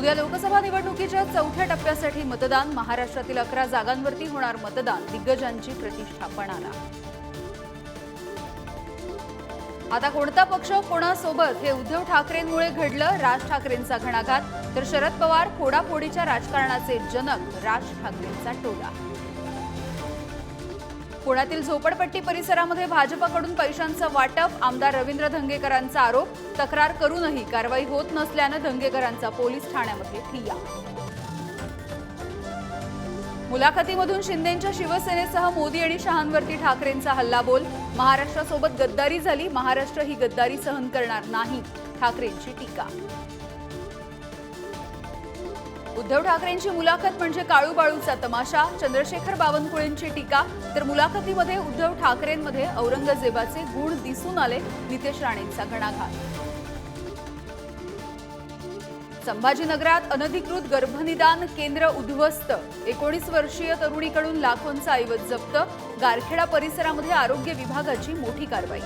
उद्या लोकसभा निवडणुकीच्या चौथ्या टप्प्यासाठी मतदान. महाराष्ट्रातील अकरा जागांवरती होणार मतदान. दिग्गजांची प्रतिष्ठापणाला. आता कोणता पक्ष कोणासोबत? हे उद्धव ठाकरेंमुळे घडलं. राज ठाकरेंचा घणाघात. तर शरद पवार फोडाफोडीच्या राजकारणाचे जनक राज ठाकरेंचा टोला. पुण्यातील झोपडपट्टी परिसरामध्ये भाजपकडून पैशांचं वाटप आमदार रवींद्र धंगेकरांचा आरोप तक्रार करूनही कारवाई होत नसल्यानं धंगेकरांचा पोलीस ठाण्यामध्ये ठिय्या. मुलाखतीमधून शिंदेंच्या शिवसेनेसह मोदी आणि शहांवरती ठाकरेंचा हल्लाबोल महाराष्ट्रासोबत गद्दारी झाली महाराष्ट्र ही गद्दारी सहन करणार नाही ठाकरेंची टीका. उद्धव ठाकरेंची मुलाखत म्हणजे काळूबाळूचा तमाशा चंद्रशेखर बावनकुळेंची टीका तर मुलाखतीमध्ये उद्धव ठाकरेंमध्ये औरंगजेबाचे गुण दिसून आले नितेश राणेंचा घणाघात. संभाजीनगरात अनधिकृत गर्भनिदान केंद्र उद्ध्वस्त. एकोणीस वर्षीय तरुणीकडून लाखोंचा ऐवज जप्त. गारखेडा परिसरामध्ये आरोग्य विभागाची मोठी कारवाई.